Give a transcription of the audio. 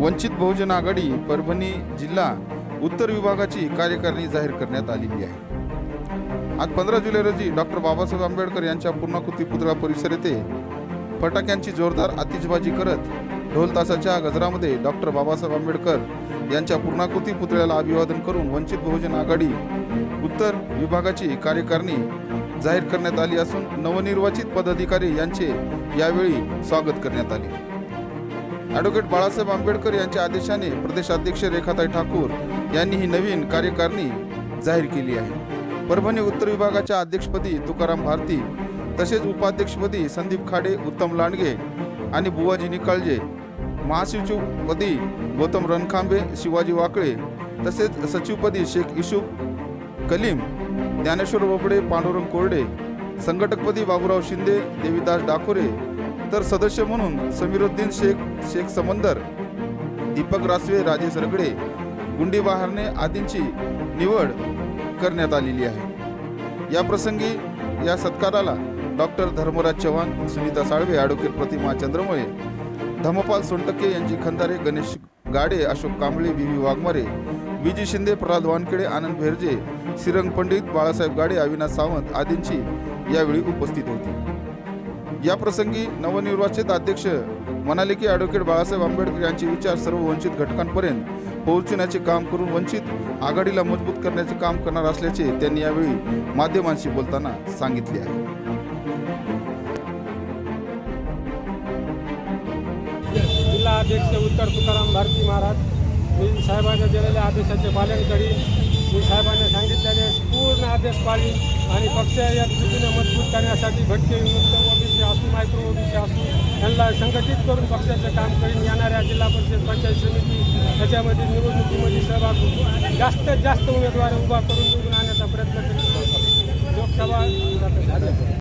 वंचित बहुजन आघाडी परभणी जिल्हा उत्तर विभागाची कार्यकारिणी जाहीर करण्यात आलेली आहे. आज पंधरा जुलै रोजी डॉक्टर बाबासाहेब आंबेडकर यांच्या पूर्णाकृती पुतळा परिसर येथे फटाक्यांची जोरदार आतिषबाजी करत ढोल तासाच्या गजरामध्ये डॉक्टर बाबासाहेब आंबेडकर यांच्या पूर्णाकृती पुतळ्याला अभिवादन करून वंचित बहुजन आघाडी उत्तर विभागाची कार्यकारिणी जाहीर करण्यात आली असून नवनिर्वाचित पदाधिकारी यांचे यावेळी स्वागत करण्यात आले. ॲडव्होकेट बाळासाहेब आंबेडकर यांच्या आदेशाने प्रदेशाध्यक्ष रेखाताई ठाकूर यांनी ही नवीन कार्यकारिणी जाहीर केली आहे. परभणी उत्तर विभागाच्या अध्यक्षपदी तुकाराम भारती तसेच उपाध्यक्षपदी संदीप खाडे उत्तम लांडगे आणि बुवाजी निकाळजे महासचिवपदी गौतम रणखांबे शिवाजी वाकळे तसेच सचिवपदी शेख इशूक कलीम ज्ञानेश्वर बोबडे पांडुरंग कोरडे संघटकपदी बाबुराव शिंदे देवीदास डाकोरे तर सदस्य म्हणून समीरुद्दीन शेख शेख समंदर दीपक रासवे राजेश रगडे गुंडी बहारणे आदींची निवड करण्यात आलेली आहे. या प्रसंगी या सत्काराला डॉक्टर धर्मराज चव्हाण सुनीता साळवे ॲडव्होकेट प्रतिमा चंद्रमळे धमपाल सोनटके यांची Khandare Ganesh Gade Ashok Kamble V V Waghmare V G Shinde Pralhad Wankhede Anand Bherje Shrirang Pandit Balasaheb Gade Avinash Sawant आदींची यावेळी उपस्थित होती. या प्रसंगी नवनिर्वाचित अध्यक्ष म्हणाले की ॲडव्होकेट बाळासाहेब आंबेडकर यांचे विचार सर्व वंचित घटकांपर्यंत पोहोचण्याचे काम करून वंचित आघाडीला मजबूत करण्याचे काम करणार असल्याचे त्यांनी यावेळी माध्यमांशी बोलताना सांगितले आहे. जिल्हा अध्यक्ष उत्तर तुकाराम भारती महाराज साहेबांच्या दिलेल्या आदेशाचे पालन करीन. मी साहेबांना सांगितलेले पूर्ण आदेश पाळी आणि पक्ष या दृष्टीने मजबूत करण्यासाठी भटके विमुक्त ओबीसी असू मायक्रो ओबीसी असू यांना संघटित करून पक्षाचं काम करीन. येणाऱ्या जिल्हा परिषद पंचायत समिती त्याच्यामध्ये निवडणुकीमध्ये सहभाग जास्तीत जास्त उमेदवार उभा करून निवडून आणण्याचा प्रयत्न करीत लोकसभा